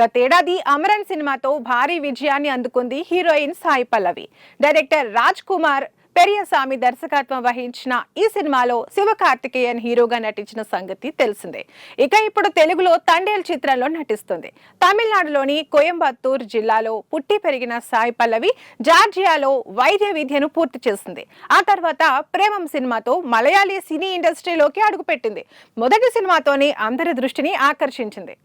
గతేడాది అమరన్ సినిమాతో భారీ విజయాన్ని అందుకుంది హీరోయిన్ సాయి పల్లవి. డైరెక్టర్ రాజ్ కుమార్ పెరియసామి దర్శకత్వం వహించిన ఈ సినిమాలో శివకార్తికేయన్ హీరోగా నటించిన సంగతి తెలిసిందే. ఇక ఇప్పుడు తెలుగులో తండేల్ చిత్రంలో నటిస్తుంది. తమిళనాడులోని కోయంబత్తూర్ జిల్లాలో పుట్టి పెరిగిన సాయి పల్లవి జార్జియాలో వైద్య విద్యను పూర్తి చేసింది. ఆ తర్వాత ప్రేమం సినిమాతో మలయాళీ సినీ ఇండస్ట్రీలోకి అడుగుపెట్టింది. మొదటి సినిమాతోనే అందరి దృష్టిని ఆకర్షించింది.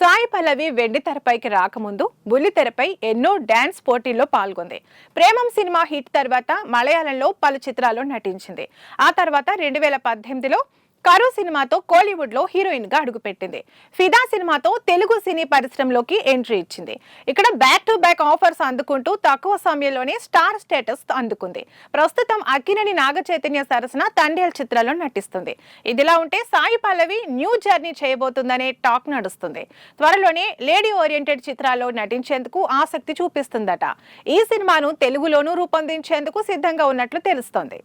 సాయి పల్లవి వెండి తెరపైకి రాకముందు బుల్లి తెరపై ఎన్నో డ్యాన్స్ పోటీల్లో పాల్గొంది. ప్రేమం సినిమా హిట్ తర్వాత మలయాళంలో పలు చిత్రాల్లో నటించింది. ఆ తర్వాత రెండు వేల పద్దెనిమిదిలో కరు సినిమాతో కోలీవుడ్లో హీరోయిన్గా అడుగుపెట్టింది. ఫిదా సినిమాతో తెలుగు సినీ పరిశ్రమలోకి ఎంట్రీ ఇచ్చింది. ఇక్కడ బ్యాక్ టు బ్యాక్ ఆఫర్స్ అందుకుంటూ తక్కువ సమయంలోనే స్టార్ స్టేటస్ అందుకుంది. ప్రస్తుతం అక్కినేని నాగ చైతన్య సరసన తండేల్ చిత్రాల్లో నటిస్తుంది. ఇదిలా ఉంటే సాయి పల్లవి న్యూ జర్నీ చేయబోతుందనే టాక్ నడుస్తుంది. త్వరలోనే లేడీ ఓరియంటెడ్ చిత్రాల్లో నటించేందుకు ఆసక్తి చూపిస్తుందట. ఈ సినిమాను తెలుగులోనూ రూపొందించేందుకు సిద్ధంగా ఉన్నట్లు తెలుస్తోంది.